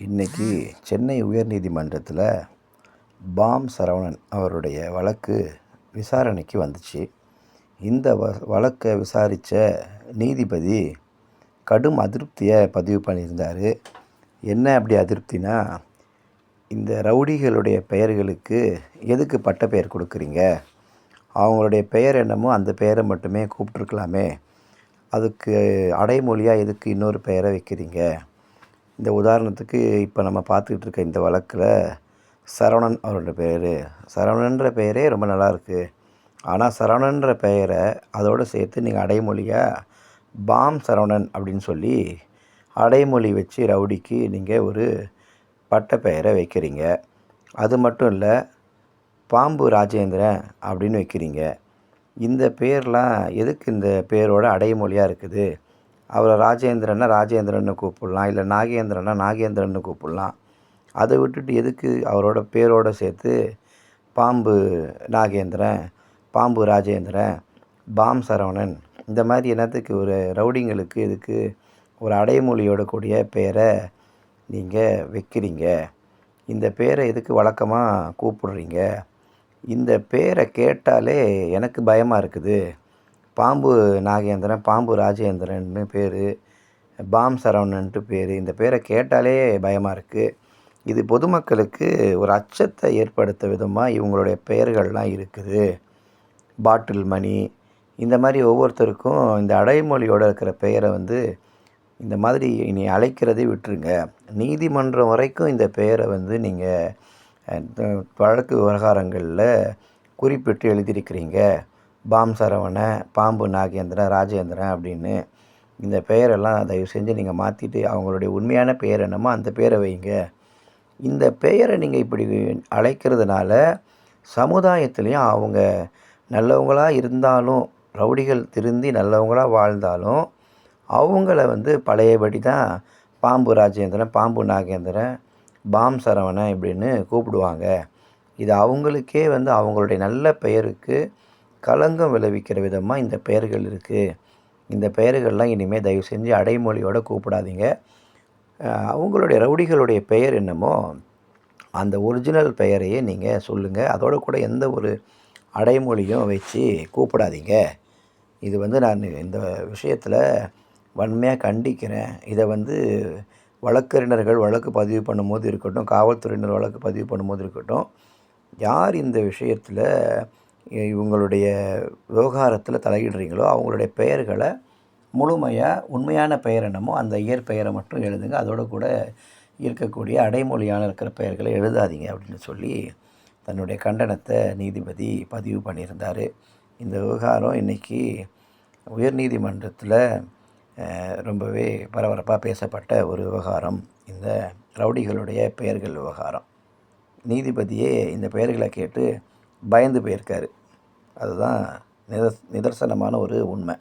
இன்றைக்கி சென்னை உயர்நீதிமன்றத்தில் பாம் சரவணன் அவருடைய வழக்கு விசாரணைக்கு வந்துச்சு. இந்த வ வழக்கை விசாரித்த நீதிபதி கடும் அதிருப்தியை பதிவு பண்ணியிருந்தார். என்ன அப்படி அதிருப்தினா இந்த ரவுடிகளுடைய பெயர்களுக்கு எதுக்கு பட்ட பெயர் கொடுக்குறீங்க? அவங்களுடைய பெயர் என்னமோ அந்த பெயரை மட்டுமே கூப்பிட்ருக்கலாமே அதுக்கு அடைமொழியாக எதுக்கு இன்னொரு பெயரை வைக்கிறீங்க? இந்த உதாரணத்துக்கு இப்போ நம்ம பார்த்துக்கிட்டு இருக்க இந்த வழக்கில் சரவணன் அவரோட பேர். சரவணன்ற பெயரே ரொம்ப நல்லாயிருக்கு ஆனால் சரவணன்ற பெயரை அதோடு சேர்த்து நீங்கள் அடைமொழியாக பாம் சரவணன் அப்படின்னு சொல்லி அடைமொழி வச்சு ரவுடிக்கு நீங்கள் ஒரு பட்ட பெயரை வைக்கிறீங்க. அது மட்டும் இல்லை பாம்பு ராஜேந்திரன் அப்படின்னு வைக்கிறீங்க. இந்த பேர்லாம் எதுக்கு இந்த பேரோட அடைமொழியாக இருக்குது? அவரை ராஜேந்திரன்னா ராஜேந்திரன்னு கூப்பிட்லாம் இல்லை நாகேந்திரன்னா நாகேந்திரன்னு கூப்பிட்லாம். அதை விட்டுட்டு எதுக்கு அவரோட பேரோடு சேர்த்து பாம்பு நாகேந்திரன் பாம்பு ராஜேந்திரன் பாம் சரவணன் இந்த மாதிரி என்னத்துக்கு ஒரு ரவுடிங்களுக்கு இதுக்கு ஒரு அடைமொழியோட கூடிய பெயரை நீங்கள் வைக்கிறீங்க? இந்த பேரை எதுக்கு வழக்கமாக கூப்பிடுறீங்க? இந்த பேரை கேட்டாலே எனக்கு பயமாக இருக்குது. பாம்பு நாகேந்திரன் பாம்பு ராஜேந்திரன்னு பேர் பாம் சரவணன்ட்டு பேர். இந்த பேரை கேட்டாலே பயமாக இருக்குது இது பொதுமக்களுக்கு ஒரு அச்சத்தை ஏற்படுத்த விதமாக இவங்களுடைய பெயர்கள்லாம் இருக்குது. பாட்டில் மணி. இந்த மாதிரி ஒவ்வொருத்தருக்கும் இந்த அடைமொழியோடு இருக்கிற பெயரை வந்து இந்த மாதிரி இனி அழைக்கிறதே விட்டுருங்க. நீதிமன்றம் வரைக்கும் இந்த பெயரை வந்து நீங்கள் வழக்கு விவகாரங்களில் குறிப்பிட்டு எழுதியிருக்கிறீங்க. பாம் சரவண பாம்பு நாகேந்திரன் ராஜேந்திரன் அப்படின்னு இந்த பெயரெல்லாம் தயவு செஞ்சு நீங்கள் மாற்றிட்டு அவங்களுடைய உண்மையான பெயர் என்னமோ அந்த பெயரை வைங்க. இந்த பெயரை நீங்கள் இப்படி அழைக்கிறதுனால சமுதாயத்துலேயும் அவங்க நல்லவங்களாக இருந்தாலும் ரவுடிகள் திருந்தி நல்லவங்களாக வாழ்ந்தாலும் அவங்கள வந்து பழையபடி தான் பாம்பு ராஜேந்திரன் பாம்பு நாகேந்திரன் பாம் சரவணன் இப்படின்னு கூப்பிடுவாங்க. இது அவங்களுக்கே வந்து அவங்களுடைய நல்ல பெயருக்கு களங்கம் விளைவிக்கிற விதமாக இந்த பெயர்கள் இருக்குது இந்த பெயர்கள்லாம் இனிமேல் தயவு செஞ்சு அடைமொழியோடு கூப்பிடாதீங்க. அவங்களுடைய ரவுடிகளுடைய பெயர் என்னமோ அந்த ஒரிஜினல் பெயரையே நீங்கள் சொல்லுங்கள் அதோடு கூட எந்த ஒரு அடைமொழியும் வச்சு கூப்பிடாதீங்க. இது வந்து நான் இந்த விஷயத்தில் வன்மையாக கண்டிக்கிறேன். இதை வந்து வழக்கறிஞர்கள் வழக்கு பதிவு பண்ணும்போது இருக்கட்டும் காவல்துறையினர் வழக்கு பதிவு பண்ணும்போது இருக்கட்டும் யார் இந்த விஷயத்தில் இவங்களுடைய விவகாரத்தில் தலையிடுறீங்களோ அவங்களுடைய பெயர்களை முழுமையாக உண்மையான பெயர் என்னமோ அந்த இயற்பெயரை மட்டும் எழுதுங்க. அதோடு கூட இருக்கக்கூடிய அடைமொழியான இருக்கிற பெயர்களை எழுதாதீங்க அப்படின்னு சொல்லி தன்னுடைய கண்டனத்தை நீதிபதி பதிவு பண்ணியிருந்தார். இந்த விவகாரம் இன்றைக்கி உயர்நீதிமன்றத்தில் ரொம்பவே பரபரப்பாக பேசப்பட்ட ஒரு விவகாரம். இந்த ரவுடிகளுடைய பெயர்கள் விவகாரம். நீதிபதியே இந்த பெயர்களை கேட்டு பயந்து போயிருக்காரு. அதுதான் நிதர்சனமான ஒரு உண்மை.